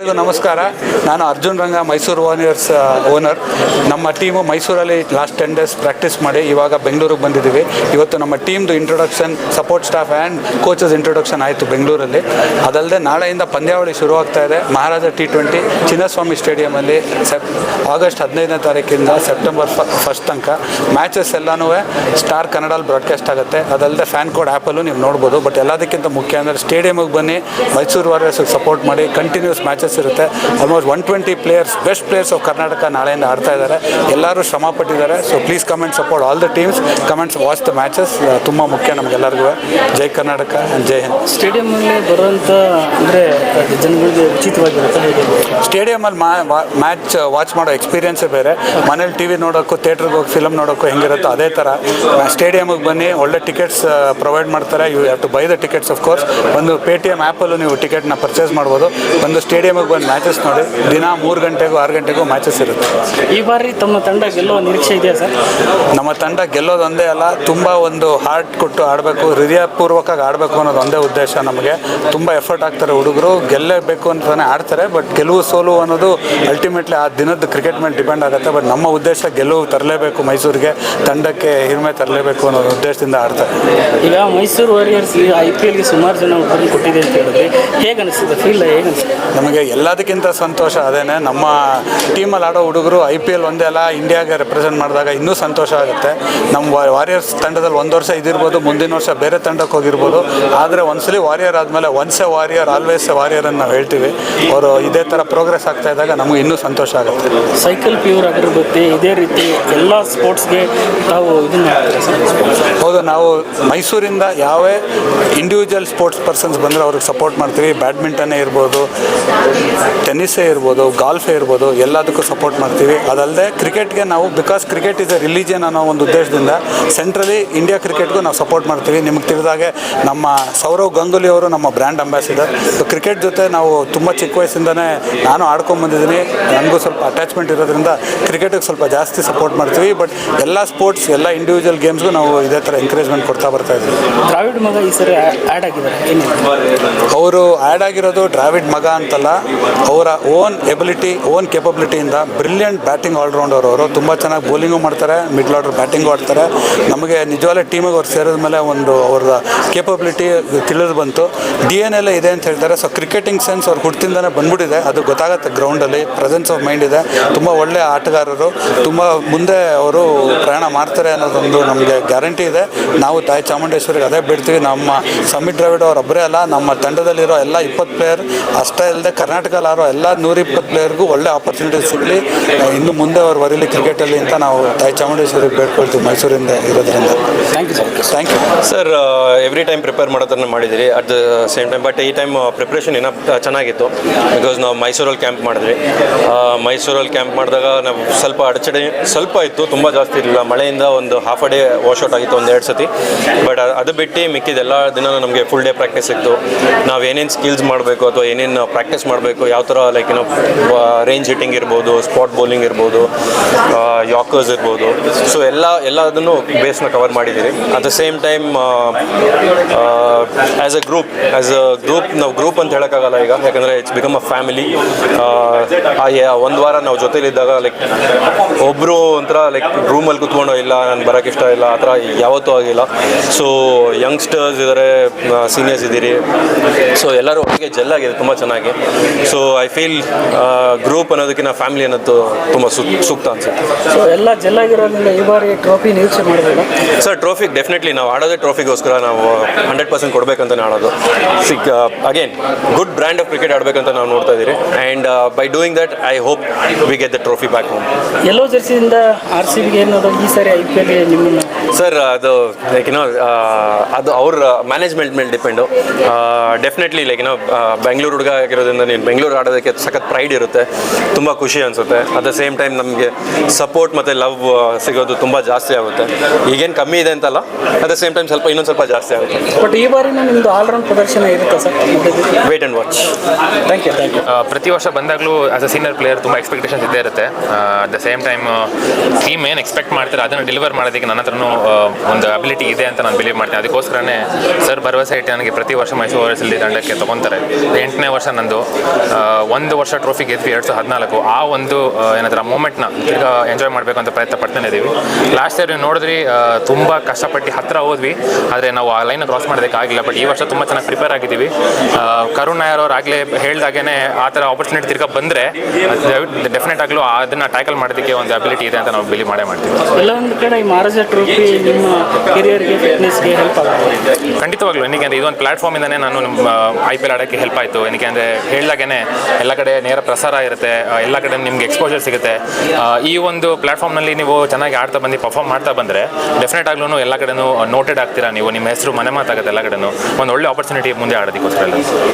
ಎಲ್ರಿಗೂ ನಮಸ್ಕಾರ. ನಾನು ಅರ್ಜುನ್ ರಂಗ, ಮೈಸೂರು ವಾರಿಯರ್ಸ್ ಓನರ್ ನಮ್ಮ ಟೀಮು ಮೈಸೂರಲ್ಲಿ ಲಾಸ್ಟ್ ಟೆನ್ ಡೇಸ್ ಪ್ರಾಕ್ಟೀಸ್ ಮಾಡಿ ಇವಾಗ ಬೆಂಗಳೂರಿಗೆ ಬಂದಿದ್ದೀವಿ. ಇವತ್ತು ನಮ್ಮ ಟೀಮ್ದು introduction support staff and coaches introduction ಆಯಿತು ಬೆಂಗಳೂರಲ್ಲಿ. ಅದಲ್ಲದೆ ನಾಳೆಯಿಂದ ಪಂದ್ಯಾವಳಿ ಶುರುವಾಗ್ತಾ ಇದೆ. ಮಹಾರಾಜ ಟಿ ಟ್ವೆಂಟಿ ಚಿನ್ನಸ್ವಾಮಿ ಸ್ಟೇಡಿಯಮಲ್ಲಿ ಸೆಪ್ ಆಗಸ್ಟ್ ಹದಿನೈದನೇ ತಾರೀಕಿಂದ ಸೆಪ್ಟೆಂಬರ್ ಫಸ್ಟ್ ತನಕ ಮ್ಯಾಚಸ್ ಎಲ್ಲನೂ ಸ್ಟಾರ್ ಕನ್ನಡಲ್ಲಿ ಬ್ರಾಡ್ಕಾಸ್ಟ್ ಆಗುತ್ತೆ. ಅದಲ್ಲದೆ ಫ್ಯಾನ್ ಕೋಡ್ ಆ್ಯಪಲ್ಲೂ ನೀವು ನೋಡ್ಬೋದು. ಬಟ್ ಎಲ್ಲದಕ್ಕಿಂತ ಮುಖ್ಯ ಅಂದರೆ ಸ್ಟೇಡಿಯಮಿಗೆ ಬನ್ನಿ, ಮೈಸೂರು ವಾರಿಯರ್ಸ್ಗೆ ಸಪೋರ್ಟ್ ಮಾಡಿ ಕಂಟಿನ್ಯೂಸ್ ಮ್ಯಾಚಸ್ ಇರುತ್ತೆ. Almost one twenty players best players of Karnataka ನಾಳೆಯಿಂದ ಆಡ್ತಾ ಇದ್ದಾರೆ. ಎಲ್ಲರೂ ಶ್ರಮ ಪಟ್ಟಿದ್ದಾರೆ. So please comment support all the teams comments watch the matches ತುಂಬ ಮುಖ್ಯ ನಮಗೆಲ್ಲರಿಗೂ. ಜೈ ಕರ್ನಾಟಕ ಆ್ಯಂಡ್ ಜೈ ಹಿಂದ್. ಸ್ಟೇಡಿಯಂನಲ್ಲಿ ಬರುವಂಥ ಅಂದರೆ ಜನಗಳಿಗೆ ಉಚಿತವಾಗಿರುತ್ತೆ ಸ್ಟೇಡಿಯಮಲ್ಲಿ ಮ್ಯಾಚ್ ವಾಚ್ ಮಾಡೋ ಎಕ್ಸ್ಪೀರಿಯನ್ಸೇ ಬೇರೆ. ಮನೇಲಿ ಟಿ ವಿ ನೋಡೋಕ್ಕೂ ಥಿಯೇಟ್ರಿಗೆ ಹೋಗಿ ಫಿಲಮ್ ನೋಡೋಕ್ಕೂ ಹೆಂಗಿರುತ್ತೋ ಅದೇ ಥರ ಸ್ಟೇಡಿಯಮಿಗೆ ಬನ್ನಿ. ಒಳ್ಳೆ ಟಿಕೆಟ್ಸ್ ಪ್ರೊವೈಡ್ ಮಾಡ್ತಾರೆ. You have to buy the tickets of course ಒಂದು ಪೇ ಟಿ ಎಂ ಆ್ಯಪಲ್ಲೂ ನೀವು ಟಿಕೆಟ್ನ ಪರ್ಚೇಸ್ ಮಾಡ್ಬೋದು. ಒಂದು ಸ್ಟೇಡಿಯಮಿಗೆ ಬಂದು ಮ್ಯಾಚಸ್ ನೋಡಿ ದಿನ ಮೂರು ಗಂಟೆಗೂ ಆರು ಗಂಟೆಗೂ ಮ್ಯಾಚಸ್ ಇರುತ್ತೆ. ಈ ಬಾರಿ ತಮ್ಮ ತಂಡ ಗೆಲ್ಲುವ ನಿರೀಕ್ಷೆ ಇದೆಯಾ ಸರ್? ನಮ್ಮ ತಂಡ ಗೆಲ್ಲೋದೊಂದೇ ಅಲ್ಲ ತುಂಬ ಒಂದು ಹಾರ್ಟ್ ಕೊಟ್ಟು ಆಡಬೇಕು ಹೃದಯಪೂರ್ವಕವಾಗಿ ಆಡಬೇಕು ಅನ್ನೋದು ಒಂದೇ ಉದ್ದೇಶ ನಮಗೆ. ತುಂಬ ಎಫರ್ಟ್ ಆಗ್ತಾರೆ ಹುಡುಗರು ಗೆಲ್ಲಬೇಕು ಅಂತಲೇ ಆಡ್ತಾರೆ ಬಟ್ ಗೆಲುವು ಸೋಲು ಅನ್ನೋದು ಅಲ್ಟಿಮೇಟ್ಲಿ ಆ ದಿನದ ಕ್ರಿಕೆಟ್ ಮೇಲೆ ಡಿಪೆಂಡ್ ಆಗುತ್ತೆ. ಬಟ್ ನಮ್ಮ ಉದ್ದೇಶ ಗೆಲುವು ತರಲೇಬೇಕು ಮೈಸೂರಿಗೆ ತಂಡಕ್ಕೆ ಹಿರಿಮೆ ತರಲೇಬೇಕು ಅನ್ನೋ ಉದ್ದೇಶದಿಂದ ಆಡ್ತಾರೆ. ಈಗ ಮೈಸೂರು ವಾರಿಯರ್ಸ್ ಈಗ ಐ ಪಿ ಎಲ್ಗೆ ಸುಮಾರು ಜನ ಹುಡುಗರು ಕೊಟ್ಟಿದೆ ಅಂತ ಹೇಳಿದ್ರೆ ಹೇಗೆ ಅನಿಸ್ತದೆ ಫೀಲ್ ಹೇಗೆ ಅನಿಸ್ತದೆ ನಮಗೆ ಎಲ್ಲದಕ್ಕಿಂತ ಸಂತೋಷ ಅದೇನೆ. ನಮ್ಮ ಟೀಮಲ್ಲಿ ಆಡೋ ಹುಡುಗರು ಐ ಪಿ ಎಲ್ ಒಂದೇ ಅಲ್ಲ ಇಂಡಿಯಾಗೆ ರೆಪ್ರೆಸೆಂಟ್ ಮಾಡಿದಾಗ ಇನ್ನೂ ಸಂತೋಷ ಆಗುತ್ತೆ. ನಮ್ಮ ವಾರಿಯರ್ಸ್ ತಂಡದಲ್ಲಿ ಒಂದು ವರ್ಷ ಇದಿರ್ಬೋದು ಮುಂದಿನ ವರ್ಷ ಬೇರೆ ತಂಡಕ್ಕೆ ಹೋಗಿರ್ಬೋದು. ಆದರೆ ಒಂದ್ಸಲಿ ವಾರಿಯರ್ ಆದಮೇಲೆ once a warrior always a warrior ಅಂತ ನಾವು ಹೇಳ್ತೀವಿ. ಅವರು ಇದೇ ಥರ ಪ್ರೋಗ್ರೆಸ್ ಆಗ್ತಾ ಇದ್ದಾಗ ನಮಗೆ ಇನ್ನೂ ಸಂತೋಷ ಆಗುತ್ತೆ. ಸೈಕಲ್ ಪ್ಯೂರ್ ಆಗಿರ್ಬೋದು ಇದೇ ರೀತಿ ಎಲ್ಲ ಸ್ಪೋರ್ಟ್ಸ್ಗೆ ನಾವು ಇದನ್ನ ಹೌದು ನಾವು ಮೈಸೂರಿಂದ ಯಾವೇ ಇಂಡಿವಿಜುವಲ್ ಸ್ಪೋರ್ಟ್ಸ್ ಪರ್ಸನ್ಸ್ ಬಂದರೆ ಅವ್ರಿಗೆ ಸಪೋರ್ಟ್ ಮಾಡ್ತೀವಿ. ಬ್ಯಾಡ್ಮಿಂಟನ್ನೇ ಇರ್ಬೋದು ಟೆನ್ನಿಸ್ಸೇ ಇರ್ಬೋದು ಗಾಲ್ಫೇ ಇರ್ಬೋದು ಎಲ್ಲದಕ್ಕೂ ಸಪೋರ್ಟ್ ಮಾಡ್ತೀವಿ. ಅದಲ್ಲದೆ ಕ್ರಿಕೆಟ್ಗೆ ನಾವು because cricket is a religion ಅನ್ನೋ ಒಂದು ಉದ್ದೇಶದಿಂದ ಸೆಂಟ್ರಲಿ ಇಂಡಿಯಾ ಕ್ರಿಕೆಟ್ಗೂ ನಾವು ಸಪೋರ್ಟ್ ಮಾಡ್ತೀವಿ. ನಿಮಗೆ ತಿಳಿದಾಗೆ ನಮ್ಮ ಸೌರವ್ ಗಂಗೂಲಿ ಅವರು ನಮ್ಮ ಬ್ರ್ಯಾಂಡ್ ಅಂಬಾಸಿಡರ್ ಸೊ ಕ್ರಿಕೆಟ್ ಜೊತೆ ನಾವು ತುಂಬ ಚಿಕ್ಕ ವಯಸ್ಸಿಂದನೇ ನಾನು ಆಡ್ಕೊಂಡು ಬಂದಿದ್ದೀನಿ. ನನಗೂ ಸ್ವಲ್ಪ ಅಟ್ಯಾಚ್ಮೆಂಟ್ ಇರೋದ್ರಿಂದ ಕ್ರಿಕೆಟಿಗೆ ಸ್ವಲ್ಪ ಜಾಸ್ತಿ ಸಪೋರ್ಟ್ ಮಾಡ್ತೀವಿ. ಬಟ್ ಎಲ್ಲ ಸ್ಪೋರ್ಟ್ಸ್ ಎಲ್ಲ ಇಂಡಿವಿಜುವಲ್ ಗೇಮ್ಸ್ಗೂ ನಾವು ಇದೇ ಥರ ಎಂಕರೇಜ್ಮೆಂಟ್ ಕೊಡ್ತಾ ಬರ್ತಾ ಇದ್ದೀವಿ. ಮಗ ಈ ಸರಿ ಆ್ಯಡ್ ಆಗಿದ್ದಾರೆ. ಅವರು ಆ್ಯಡ್ ಆಗಿರೋದು ಡ್ರಾವಿಡ್ ಮಗ ಅಂತಲ್ಲ. ಅವರ ಓನ್ ಎಬಿಲಿಟಿ ಓನ್ ಕೆಪಬಿಲಿಟಿಯಿಂದ ಬ್ರಿಲಿಯಂಟ್ ಬ್ಯಾಟಿಂಗ್ ಆಲ್ರೌಂಡರ್ ಅವರು ತುಂಬ ಚೆನ್ನಾಗಿ ಬೌಲಿಂಗು ಮಾಡ್ತಾರೆ ಮಿಡ್ಲ್ ಆರ್ಡರ್ ಬ್ಯಾಟಿಂಗು ಆಡ್ತಾರೆ. ನಮಗೆ ನಿಜವಾಗ್ಲೇ ಟೀಮಿಗೆ ಅವ್ರು ಸೇರಿದ ಮೇಲೆ ಒಂದು ಅವ್ರ ಕೇಪಬಿಲಿಟಿ ತಿಳಿದು ಬಂತು. ಡಿ ಎನ್ ಎಲ್ಲ ಇದೆ ಅಂತ ಹೇಳ್ತಾರೆ. ಸೊ ಕ್ರಿಕೆಟಿಂಗ್ ಸೆನ್ಸ್ ಅವ್ರು ಹುಟ್ಟಿಂದನೇ ಬಂದ್ಬಿಟ್ಟಿದೆ. ಅದು ಗೊತ್ತಾಗುತ್ತೆ ಗ್ರೌಂಡಲ್ಲಿ ಪ್ರೆಸೆನ್ಸ್ ಆಫ್ ಮೈಂಡ್ ಇದೆ. ತುಂಬ ಒಳ್ಳೆಯ ಆಟಗಾರರು. ತುಂಬ ಮುಂದೆ ಅವರು ಪ್ರಯಾಣ ಮಾಡ್ತಾರೆ ಅನ್ನೋದೊಂದು ನಮಗೆ ಗ್ಯಾರಂಟಿ ಇದೆ. ನಾವು ತಾಯಿ ಚಾಮುಂಡೇಶ್ವರಿಗೆ ಅದೇ ಬಿಡ್ತೀವಿ. ನಮ್ಮ ಸಮಿತ್ ದ್ರಾವಿಡ್ ಅವರೊಬ್ಬರೇ ಅಲ್ಲ. ನಮ್ಮ ತಂಡದಲ್ಲಿರೋ ಎಲ್ಲ ಇಪ್ಪತ್ತು ಪ್ಲೇಯರ್ ಅಷ್ಟೇ ಅಲ್ಲದೆ ಕರ್ನಾಟಕದಲ್ಲಿ ಆರೋ ಎಲ್ಲ ನೂರಿಪ್ಪತ್ತು ಪ್ಲೇಯರ್ಗೂ ಒಳ್ಳೆ ಆಪರ್ಚುನಿಟಿ ಸಿಗಲಿ. ಇನ್ನು ಮುಂದೆ ಅವ್ರು ಬರೀಲಿ ಕ್ರಿಕೆಟಲ್ಲಿ ಅಂತ ನಾವು ತಾಯಿ ಚಾಮುಂಡೇಶ್ವರಿಗೆ ಬೇಡ್ಕೊಳ್ತೀವಿ ಮೈಸೂರಿಂದ ಇರೋದ್ರಿಂದ. Thank you sir thank you sir every time prepare ಮಾಡೋದನ್ನು ಮಾಡಿದಿರಿ. At the same time but ಈ ಟೈಮ್ ಪ್ರಿಪ್ರೇಷನ್ ಏನೋ ಚೆನ್ನಾಗಿತ್ತು. ಬಿಕಾಸ್ ನಾವು ಮೈಸೂರಲ್ಲಿ ಕ್ಯಾಂಪ್ ಮಾಡಿದ್ವಿ. ಆ, ಮೈಸೂರಲ್ಲಿ ಕ್ಯಾಂಪ್ ಮಾಡಿದಾಗ ನಾವು ಸ್ವಲ್ಪ ಅಡಚಣೆ ಸ್ವಲ್ಪ ಇತ್ತು ತುಂಬ ಜಾಸ್ತಿ ಇರಲಿಲ್ಲ. ಮಳೆಯಿಂದ ಒಂದು ಹಾಫ್ ಅ ಡೇ ವಾಶೌಟ್ ಆಗಿತ್ತು ಒಂದು ಎರಡು ಸತಿ ಬಟ್ ಅದು ಬಿಟ್ಟು ಮಿಕ್ಕಿದ ದಿನ ನಮಗೆ ಫುಲ್ ಡೇ ಪ್ರಾಕ್ಟೀಸ್ ಇತ್ತು. ನಾವು ಏನೇನು ಸ್ಕಿಲ್ಸ್ ಮಾಡಬೇಕು ಅಥವಾ ಏನೇನು ಪ್ರಾಕ್ಟೀಸ್ ಮಾಡಬೇಕು ಯಾವ ಥರ ಲೈಕ್ ಏನೋ ರೇಂಜ್ ಹಿಟ್ಟಿಂಗ್ ಇರ್ಬೋದು ಸ್ಪಾಟ್ ಬೌಲಿಂಗ್ ಇರ್ಬೋದು ಯಾಕರ್ಸ್ ಇರ್ಬೋದು. ಸೊ ಎಲ್ಲ, ಎಲ್ಲದನ್ನು ಬೇಸ್ನ ಕವರ್ ಮಾಡಿದ್ದೀರಿ. At the same time as a group as a group ನಾವು ಗ್ರೂಪ್ ಅಂತ ಹೇಳೋಕ್ಕಾಗಲ್ಲ ಈಗ. ಯಾಕಂದರೆ ಇಟ್ಸ್ ಬಿಕಮ್ ಅ ಫ್ಯಾಮಿಲಿ ಒಂದು ವಾರ ನಾವು ಜೊತೆಲಿದ್ದಾಗ ಲೈಕ್ ಒಬ್ಬರು ಒಂಥರ ಲೈಕ್ ರೂಮಲ್ಲಿ ಕುತ್ಕೊಂಡು ಇಲ್ಲ ನಾನು ಬರೋಕ್ಕೆ ಇಷ್ಟ ಇಲ್ಲ, ಆ ಥರ ಯಾವತ್ತೂ ಆಗಿಲ್ಲ. ಸೊ ಯಂಗ್ಸ್ಟರ್ಸ್ ಇದ್ದಾರೆ ಸೀನಿಯರ್ಸ್ ಇದ್ದೀರಿ. ಸೊ ಎಲ್ಲರೂ ಒಟ್ಟಿಗೆ ಜೆಲ್ ಆಗಿದೆ ತುಂಬ ಚೆನ್ನಾಗಿ. ಸೊ ಐ ಫೀಲ್ ಗ್ರೂಪ್ ಅನ್ನೋದಕ್ಕಿಂತ ಫ್ಯಾಮಿಲಿ ಅನ್ನೋದು ತುಂಬ ಸೂಕ್ತ ಅನ್ಸುತ್ತೆ. ಸೊ ಎಲ್ಲ ಜಲ್ಲಾಗಿರೋದ್ರಿಂದ ಈ ಬಾರಿ ಟ್ರೋಫಿ ನಿರೀಕ್ಷೆ ಮಾಡಬೇಡ ಸರ್ ಟ್ರೋಫಿಗೆ ಡೆಫಿನೆಟ್ಲಿ ನಾವು ಆಡೋದೇ ಟ್ರೋಫಿಗೋಸ್ಕರ ನಾವು ಹಂಡ್ರೆಡ್ ಪರ್ಸೆಂಟ್ ಕೊಡಬೇಕಂತಲೇ ಆಡೋದು. Sick again good brand of cricket ಆಡಬೇಕಂತ ನಾವು ನೋಡ್ತಾ ಇದ್ದೀರಿ and by doing that I hope we get the trophy back home ಎಲ್ಲೋ ಜರ್ಸಿಯಿಂದ ಆರ್ ಸಿ ಬಿಗೆ ಏನಾದರೂ ಈ ಸಾರಿ ಐ ಪಿ ಎಲ್ ನಿಮ್ಮನ್ನು ಸರ್ ಅದು ಲೈಕ್ ಏನೋ ಅದು ಅವ್ರ ಮ್ಯಾನೇಜ್ಮೆಂಟ್ ಮೇಲೆ ಡಿಪೆಂಡು ಡೆಫಿನೆಟ್ಲಿ ಲೈಕ್ ಏನೋ ಬೆಂಗಳೂರು ಹುಡುಗ ಆಗಿರೋದ್ರಿಂದ ನೀನು ಬೆಂಗಳೂರು ಆಡೋದಕ್ಕೆ ಸಖತ್ ಪ್ರೈಡ್ ಇರುತ್ತೆ. ತುಂಬ ಖುಷಿ ಅನಿಸುತ್ತೆ. ಅಟ್ ದ ಸೇಮ್ ಟೈಮ್ ನಮಗೆ ಸಪೋರ್ಟ್ ಮತ್ತು ಲವ್ ಸಿಗೋದು ತುಂಬ ಜಾಸ್ತಿ ಆಗುತ್ತೆ. ಈಗೇನು ಕಮ್ಮಿ ಇದೆ ಅಂತಲ್ಲ ಅಟ್ ದ ಸೇಮ್ ಟೈಮ್ ಸ್ವಲ್ಪ ಇನ್ನೊಂದು ಸ್ವಲ್ಪ ಜಾಸ್ತಿ ಆಗುತ್ತೆ. ಬಟ್ ಈ ಬಾರಿ ನಿಮ್ಮದು ಆಲ್ರೌಂಡ್ ಪ್ರದರ್ಶನ ಇರುತ್ತೆ sir? Wait and watch thank you thank you ಪ್ರತಿ ವರ್ಷ ಬಂದಾಗಲೂ ಆಸ್ ಅ ಸೀನಿಯರ್ ಪ್ಲೇಯರ್ ತುಂಬ ಎಕ್ಸ್ಪೆಕ್ಟೇಷನ್ಸ್ ಇದ್ದೇ ಇರುತ್ತೆ. At the same time team ಏನು ಎಕ್ಸ್ಪೆಕ್ಟ್ ಮಾಡ್ತಾರೆ ಅದನ್ನು ಡೆಲಿವರ್ ಮಾಡೋದಕ್ಕೆ ನನ್ನ ಹತ್ರನೂ ಒಂದು ಅಬಿಲಿಟಿ ಇದೆ ಅಂತ ನಾನು ಬಿಲೀವ್ ಮಾಡ್ತೀನಿ. ಅದಕ್ಕೋಸ್ಕರನೇ ಸರ್ ಭರವಸೆ ಇಟ್ಟು ನನಗೆ ಪ್ರತಿ ವರ್ಷ ಮೈಸೂರು ಓವರ್ಸಲ್ಲಿ ತಂಡಕ್ಕೆ ತೊಗೊತಾರೆ. ಎಂಟನೇ ವರ್ಷ ನಂದು. ಒಂದು ವರ್ಷ ಟ್ರೋಫಿ ಗೆದ್ವಿ ಎರಡು ಸಾವಿರದ ಹದಿನಾಲ್ಕು. ಆ ಒಂದು ಏನಾದ್ರೂ ಮೂಮೆಂಟ್ನ ಈಗ ಎಂಜಾಯ್ ಮಾಡಬೇಕು ಅಂತ ಪ್ರಯತ್ನ ಪಡ್ತಾನೆ ಇದ್ದೀವಿ ಲಾಸ್ಟ್ ಇಯರ್ ನೀವು ನೋಡಿದ್ರಿ ತುಂಬ ಕಷ್ಟಪಟ್ಟು ಹತ್ತಿರ ಹೋದ್ವಿ. ಆದರೆ ನಾವು ಆ ಲೈನ್ ಕ್ರಾಸ್ ಮಾಡೋದಕ್ಕಾಗಿಲ್ಲ ಬಟ್ ಈ ವರ್ಷ ತುಂಬ ಚೆನ್ನಾಗಿ ಪ್ರಿಪೇರ್ ಆಗಿದ್ದೀವಿ. ಕರುಣ್ ನಾಯರ್ ಅವ್ರು ಆಗಲೇ ಹೇಳ್ದಾಗೇ ಆ ಥರ ಆಪರ್ಚುನಿಟಿ ತಿರ್ಗಾ ಬಂದರೆ ಡೆಫಿನೆಟ್ ಆಗಲೂ ಅದನ್ನು ಟ್ಯಾಕಲ್ ಮಾಡೋದಕ್ಕೆ ಒಂದು ಅಬಿಲಿಟಿ ಇದೆ ಅಂತ ನಾವು ಬಿಲಿ ಮಾಡೇ ಮಾಡ್ತೀವಿ. ಎಲ್ಲ ಒಂದು ಕಡೆ ಈ ಮಹಾರಾಜ ಟ್ರೋಫಿ ನಿಮ್ಮ ಕೆರಿಯರ್ಗೆ ಫಿಟ್ನೆಸ್ಗೆ ಹೆಲ್ಪ್ ಆಗುತ್ತೆ. ಖಂಡಿತವಾಗ್ಲೂ. ಏನಕ್ಕೆ ಅಂದರೆ ಇದೊಂದು ಪ್ಲಾಟ್ಫಾರ್ಮಿಂದನೇ ನಾನು ನಮ್ಮ ಐ ಪಿ ಎಲ್ ಆಡೋಕ್ಕೆ ಹೆಲ್ಪ್ ಆಯಿತು. ಏನಕ್ಕೆ ಅಂದರೆ ಹೇಳ್ದಾಗೇ ಎಲ್ಲ ಕಡೆ ನೇರ ಪ್ರಸಾರ ಇರುತ್ತೆ. ಎಲ್ಲ ಕಡೆ ನಿಮ್ಗೆ ಎಕ್ಸ್ಪೋಜರ್ ಸಿಗುತ್ತೆ. ಈ ಒಂದು ಪ್ಲಾಟ್ಫಾರ್ಮ್ನಲ್ಲಿ ನೀವು ಚೆನ್ನಾಗಿ ಆಡ್ತಾ ಬಂದು ಪರ್ಫಾರ್ಮ್ ಮಾಡ್ತಾ ಬಂದರೆ ಡೆಫಿನೆಟ್ ಆಗ್ಲೂ ಎಲ್ಲ ಕಡೆನೂ ನೋಟೆಡ್ ಆಗ್ತೀರಾ ನೀವು? ನಿಮ್ಮ ಹೆಸರು, ಮನೆ ಮಾತಾಗುತ್ತೆ ಎಲ್ಲ ಕಡೆನೂ. ಒಂದು ಒಳ್ಳೆ ಆಪರ್ಚುನಿಟಿ ಮುಂದೆ ಆಡೋದಕ್ಕೋಸ್ಕರ.